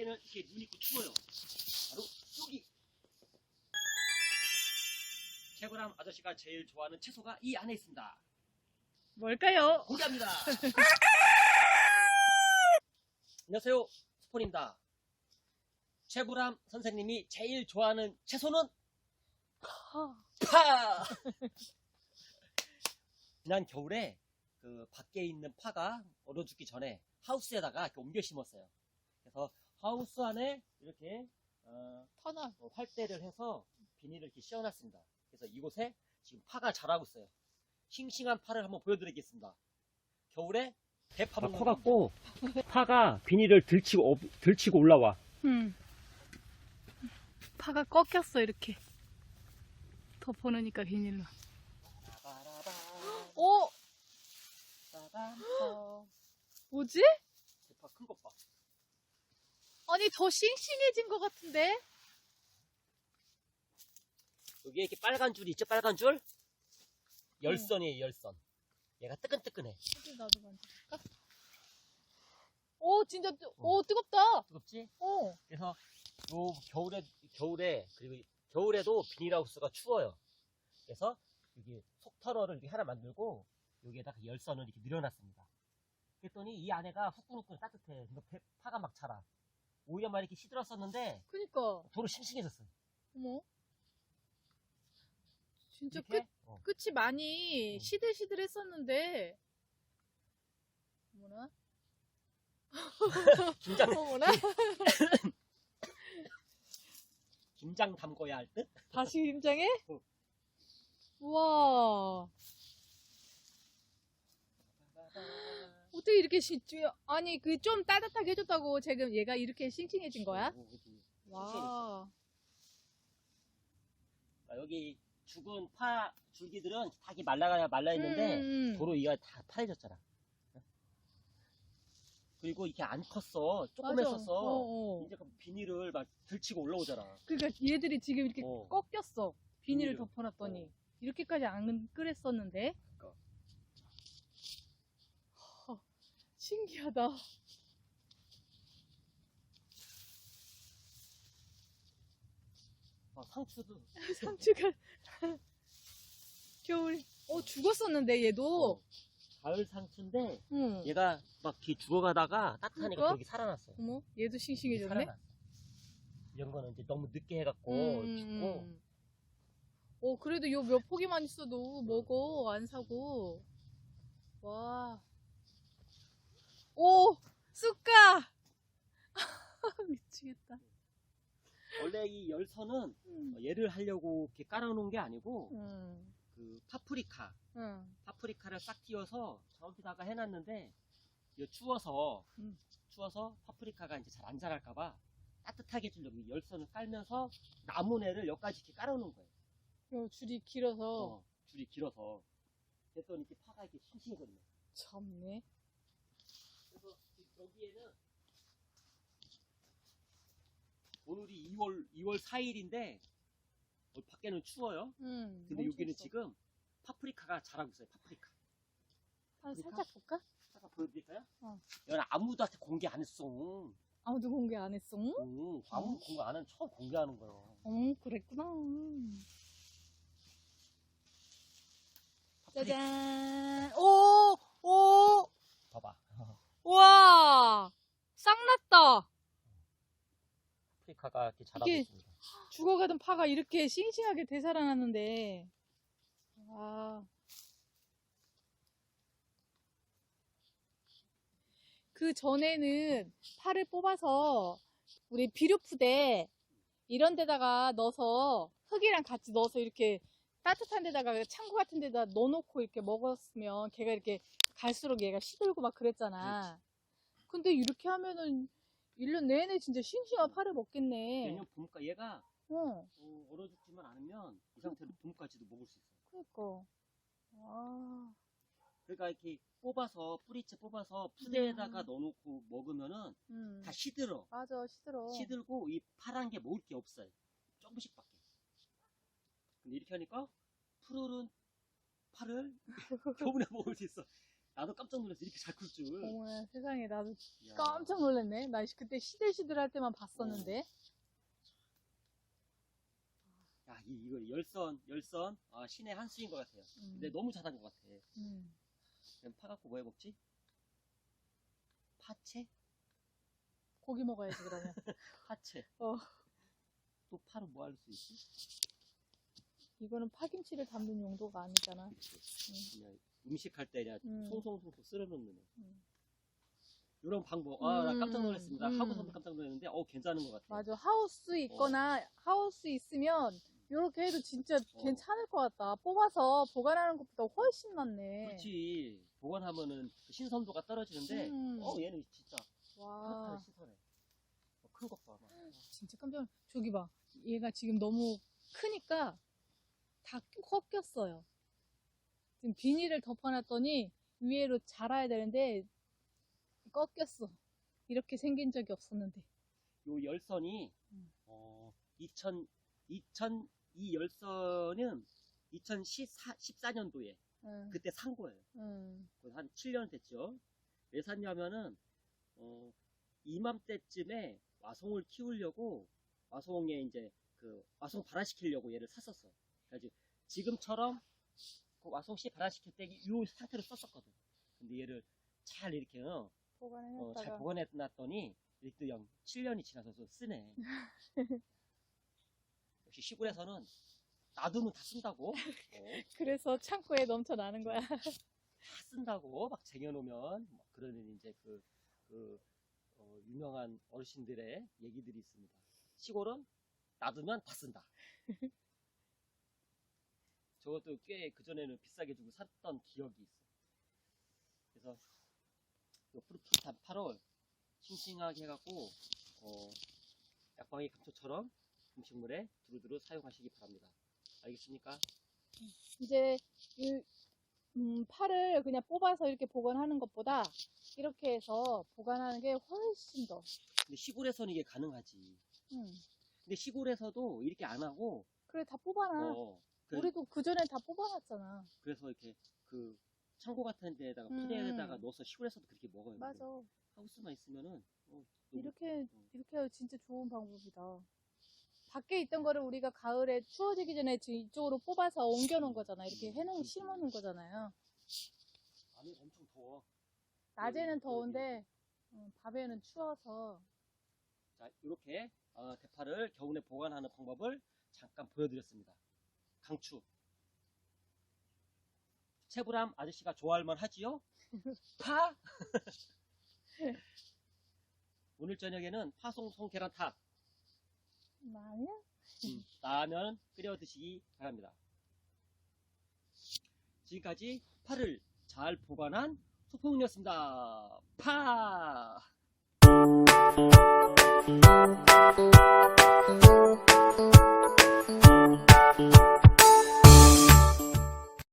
밖에는 이렇게 눈 있고 추워요. 바로 여기. 최고람 아저씨가 제일 좋아하는 채소가 이 안에 있습니다. 뭘까요? 공개합니다. 안녕하세요. 스폰입니다. 최구람 선생님이 제일 좋아하는 채소는 파! 지난 겨울에 그 밖에 있는 파가 얼어 죽기 전에 하우스에다가 이렇게 옮겨 심었어요. 그래서 하우스 안에 이렇게 어, 터널. 어, 활대를 해서 비닐을 이렇게 씌워놨습니다. 그래서 이곳에 지금 파가 자라고 있어요. 싱싱한 파를 한번 보여드리겠습니다. 겨울에 대파 먹는 커갖고 파가 비닐을 들치고 들치고 올라와. 음. 파가 꺾였어 이렇게. 덮어놓으니까 비닐로. 오, 뭐지? 아니 더 싱싱해진 것 같은데? 여기에 이렇게 빨간 줄이 있죠? 빨간 줄? 열선이에요, 열선. 얘가 뜨끈뜨끈해. 나도 만져볼까? 오, 진짜 뜨, 오 뜨겁다. 뜨겁지? 오, 그래서 요 겨울에 겨울에 그리고 겨울에도 비닐하우스가 추워요. 그래서 여기 속터널을 이렇게 하나 만들고 여기에다가 열선을 이렇게 늘여놨습니다. 그랬더니 이 안에가 후끈후끈 따뜻해. 그러니까 배- 파가 막 자라. 오히려 막 이렇게 시들었었는데 그니까. 도로 싱싱해졌어요. 어머. 진짜 끝 이렇게? 어. 끝이 많이 음. 시들시들했었는데. 어머나. 김장 어머나. 김장 담궈야 할 듯. 다시 김장해? 어. 우와. 어떻게 이렇게 시, 아니 그 좀 따뜻하게 해줬다고 지금 얘가 이렇게 싱싱해진 거야? 어, 그치. 와. 아, 여기 죽은 파 줄기들은 다 이렇게 말라 말라 있는데 음, 음. 도로 이가 다 파래졌잖아. 그리고 이렇게 안 컸어. 조금 맞아. 했었어. 어, 어. 이제 그 비닐을 막 들치고 올라오잖아. 그러니까 얘들이 지금 이렇게 어. 꺾였어. 비닐을 비닐을. 덮어놨더니 어. 이렇게까지 안 끓였었는데. 그러니까. 신기하다. 아, 상추도 상추가 겨울. 어 죽었었는데 얘도. 어, 가을 상추인데 응. 얘가 막 이렇게 죽어가다가 따뜻하니까 그러니까? 거기 살아났어. 어머 얘도 싱싱해졌네. 살아났어. 이런 거는 이제 너무 늦게 해갖고 음, 죽고 음. 어, 그래도 요 몇 포기만 있어도 먹어. 안 사고. 와. 오! 쑥가! 미치겠다. 원래 이 열선은 음. 얘를 하려고 이렇게 깔아놓은 게 아니고 음. 그 파프리카 응. 파프리카를 싹 띄워서 저기다가 해놨는데 이거 추워서 음. 추워서 파프리카가 이제 잘 안 자랄까봐 따뜻하게 해주려고 이 열선을 깔면서 나무네를 여기까지 이렇게 깔아놓은 거예요. 요 줄이 길어서. 어, 줄이 길어서 그랬더니 이렇게 파가 이렇게 싱싱해졌네. 참네. 그래서 여기에는 오늘이 2월 2월 4일인데 밖에는 추워요. 응. 근데 엄청 여기는 있어. 지금 파프리카가 자라고 있어요. 파프리카. 한 그러니까? 살짝 볼까? 잠깐 보여드릴까요? 어. 여기 아무도한테 공개 안 했어. 아무도 공개 안 했어? 응? 응, 아무 공개 안 하는 처음 공개하는 거예요. 어, 그랬구나. 파프리카. 짜잔. 오! 오! 봐봐. 와! 쌍났다. 파프리카가 이렇게 자라고 이게- 있습니다. 죽어가던 파가 이렇게 싱싱하게 되살아났는데. 와. 그 전에는 파를 뽑아서 우리 비료푸대 이런 데다가 넣어서 흙이랑 같이 넣어서 이렇게 따뜻한 데다가 창고 같은 데다 넣어놓고 이렇게 먹었으면 걔가 이렇게 갈수록 얘가 시들고 막 그랬잖아. 근데 이렇게 하면은 1년 내내 진짜 싱싱한 파를 먹겠네. 내년 봄까 얘가 어. 어, 얼어 죽지만 않으면 이 상태로 봄까지도 먹을 수 있어요. 그니까. 와. 그러니까 이렇게 뽑아서 뿌리채 뽑아서 푸대에다가 음. 넣어놓고 먹으면은 음. 다 시들어. 맞아, 시들어. 시들고 이 파란 게 먹을 게 없어요. 조금씩밖에. 근데 이렇게 하니까 푸르른 파를 겨울에 먹을 수 있어. 나도 깜짝 놀랐어. 이렇게 잘 클 줄. 어머나 세상에 나도 이야. 깜짝 놀랐네. 나 그때 시들시들할 때만 봤었는데. 야, 이, 이거 열선, 열선, 아, 신의 한 수인 것 같아요. 음, 근데 너무 잘한 것 같아. 음. 그럼 파 갖고 뭐 해먹지? 파채? 고기 먹어야지 그러면. 파채. 어. 또 파로 뭐 할 수 있지? 이거는 파김치를 담는 용도가 아니잖아. 그냥 음식할 때 그냥 음. 송송송송 쓸어 놓는 애. 음. 이런 방법. 아, 나 깜짝 음, 놀랐습니다. 음. 하고서도 깜짝 놀랐는데, 어, 괜찮은 것 같아. 맞아. 하우스 있거나 하우스 있으면 이렇게 해도 진짜 어. 괜찮을 것 같다. 뽑아서 보관하는 것보다 훨씬 낫네. 그렇지. 보관하면은 그 신선도가 떨어지는데, 음. 어, 얘는 진짜 와, 파파를 신선해. 어, 큰것 봐. 막. 진짜 깜짝 놀 저기 봐. 얘가 지금 너무 크니까 다 꺾였어요. 지금 비닐을 덮어놨더니 위에로 자라야 되는데 꺾였어. 이렇게 생긴 적이 없었는데. 요 열선이, 음. 어, 2000, 2000, 이 열선은 2014년도에 응, 그때 산 거예요. 응, 거의 한 7년 됐죠. 왜 샀냐면은, 어, 이맘때쯤에 와송을 키우려고, 와송에 이제, 그, 와송 발화시키려고 얘를 샀었어. 그래가지고, 지금처럼, 그 와송씨 발화시킬 때, 이 상태로 썼었거든. 근데 얘를 잘 이렇게, 어, 어, 잘 보관해놨다가 보관해 놨더니, 이렇게 또 7년이 지나서 또 쓰네. 역시 시골에서는 놔두면 다 쓴다고. 어, 그래서 창고에 넘쳐나는 거야. 다 쓴다고 막 쟁여놓으면 막 그러는 이제 그, 그 어, 유명한 어르신들의 얘기들이 있습니다. 시골은 놔두면 다 쓴다. 저것도 꽤 그전에는 비싸게 주고 샀던 기억이 있어. 그래서 요 프루트 단파를 싱싱하게 해갖고 어, 약방이 감초처럼 음식물에 두루두루 사용하시기 바랍니다. 알겠습니까? 이제 이 음, 파를 그냥 뽑아서 이렇게 보관하는 것보다 이렇게 해서 보관하는 게 훨씬 더. 근데 시골에서는 이게 가능하지. 음. 근데 시골에서도 이렇게 안 하고 그래 다 뽑아놔. 어, 그, 우리도 그 전에 다 뽑아놨잖아. 그래서 이렇게 그 창고 같은 데다가 음. 푸대에다가 넣어서 시골에서도 그렇게 먹어요. 맞아. 하우스만 있으면은 어, 이렇게 어. 이렇게 진짜 좋은 방법이다. 밖에 있던 거를 우리가 가을에 추워지기 전에 지- 이쪽으로 뽑아서 옮겨놓은 거잖아. 이렇게 해놓은 심어놓은 거잖아요. 안에 엄청 더워. 낮에는 여기, 더운데 음, 밤에는 추워서 자 이렇게 어, 대파를 겨울에 보관하는 방법을 잠깐 보여드렸습니다. 강추. 세브람 아저씨가 좋아할 만 하지요? 파? 오늘 저녁에는 파송송 계란탕, 음, 라면? 라면 끓여 드시기 바랍니다. 지금까지 파를 잘 보관한 소풍이었습니다. 파!